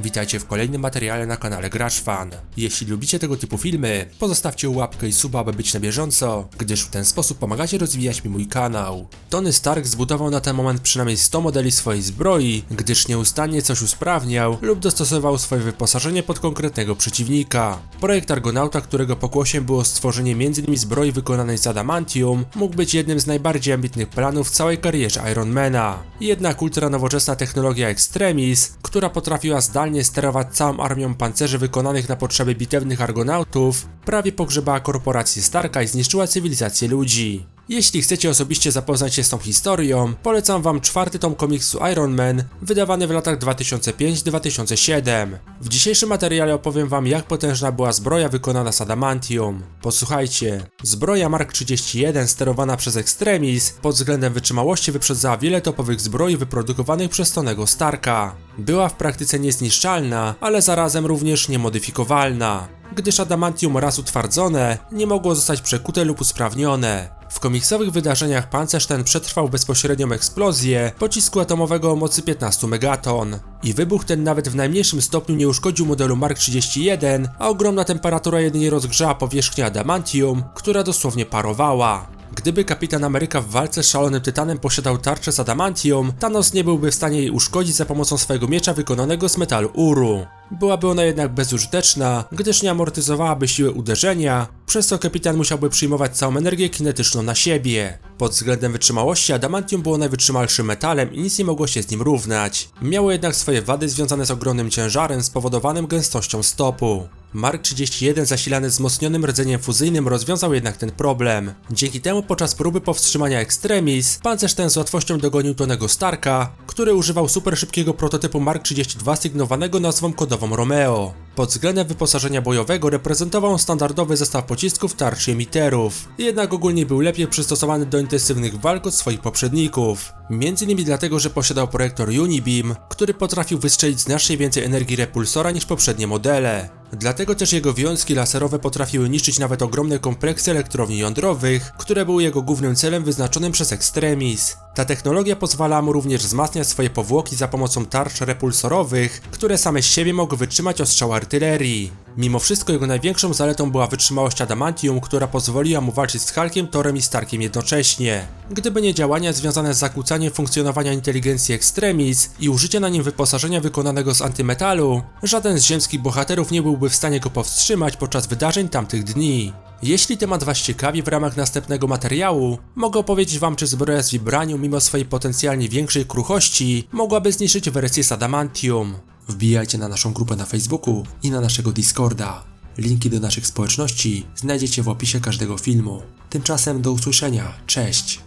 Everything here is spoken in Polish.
Witajcie w kolejnym materiale na kanale Gracz Fan. Jeśli lubicie tego typu filmy, pozostawcie łapkę i suba, aby być na bieżąco, gdyż w ten sposób pomagacie rozwijać mi mój kanał. Tony Stark zbudował na ten moment przynajmniej 100 modeli swojej zbroi, gdyż nieustannie coś usprawniał lub dostosował swoje wyposażenie pod konkretnego przeciwnika. Projekt Argonauta, którego pokłosiem było stworzenie m.in. zbroi wykonanej z adamantium, mógł być jednym z najbardziej ambitnych planów w całej karierze Ironmana. Jednak ultra nowoczesna technologia Extremis, która potrafiła zdalnie sterować całą armią pancerzy wykonanych na potrzeby bitewnych Argonautów, prawie pogrzebała korporację Starka i zniszczyła cywilizację ludzi. Jeśli chcecie osobiście zapoznać się z tą historią, polecam wam czwarty tom komiksu Iron Man, wydawany w latach 2005-2007. W dzisiejszym materiale opowiem wam jak potężna była zbroja wykonana z adamantium. Posłuchajcie, zbroja Mark 31 sterowana przez Extremis pod względem wytrzymałości wyprzedzała wiele topowych zbroi wyprodukowanych przez Tonego Starka. Była w praktyce niezniszczalna, ale zarazem również niemodyfikowalna gdyż adamantium raz utwardzone nie mogło zostać przekute lub usprawnione. W komiksowych wydarzeniach pancerz ten przetrwał bezpośrednią eksplozję pocisku atomowego o mocy 15 megaton. I wybuch ten nawet w najmniejszym stopniu nie uszkodził modelu Mark 31, a ogromna temperatura jedynie rozgrzała powierzchnię adamantium, która dosłownie parowała. Gdyby kapitan Ameryka w walce z szalonym tytanem posiadał tarczę z adamantium, Thanos nie byłby w stanie jej uszkodzić za pomocą swojego miecza wykonanego z metalu uru. Byłaby ona jednak bezużyteczna, gdyż nie amortyzowałaby siły uderzenia, przez co kapitan musiałby przyjmować całą energię kinetyczną na siebie. Pod względem wytrzymałości adamantium było najwytrzymalszym metalem i nic nie mogło się z nim równać. Miało jednak swoje wady związane z ogromnym ciężarem spowodowanym gęstością stopu. Mark 31 zasilany wzmocnionym rdzeniem fuzyjnym rozwiązał jednak ten problem. Dzięki temu podczas próby powstrzymania Extremis, pancerz ten z łatwością dogonił Tonego Starka, który używał super szybkiego prototypu Mark 32 sygnowanego nazwą kodową Romeo. Pod względem wyposażenia bojowego reprezentował standardowy zestaw pocisków tarczy emiterów, jednak ogólnie był lepiej przystosowany do intensywnych walk od swoich poprzedników. Między innymi dlatego, że posiadał projektor Unibeam, który potrafił wystrzelić znacznie więcej energii repulsora niż poprzednie modele. Dlatego też jego wiązki laserowe potrafiły niszczyć nawet ogromne kompleksy elektrowni jądrowych, które były jego głównym celem wyznaczonym przez Extremis. Ta technologia pozwala mu również wzmacniać swoje powłoki za pomocą tarcz repulsorowych, które same z siebie mogły wytrzymać ostrzał artylerii. Mimo wszystko jego największą zaletą była wytrzymałość adamantium, która pozwoliła mu walczyć z Hulkiem, Torem i Starkiem jednocześnie. Gdyby nie działania związane z zakłócaniem funkcjonowania inteligencji Extremis i użycie na nim wyposażenia wykonanego z antymetalu, żaden z ziemskich bohaterów nie byłby w stanie go powstrzymać podczas wydarzeń tamtych dni. Jeśli temat Was ciekawi, w ramach następnego materiału mogę opowiedzieć Wam, czy zbroja z Vibranium, mimo swojej potencjalnie większej kruchości, mogłaby zniszczyć wersję z Adamantium. Wbijajcie na naszą grupę na Facebooku i na naszego Discorda. Linki do naszych społeczności znajdziecie w opisie każdego filmu. Tymczasem do usłyszenia. Cześć!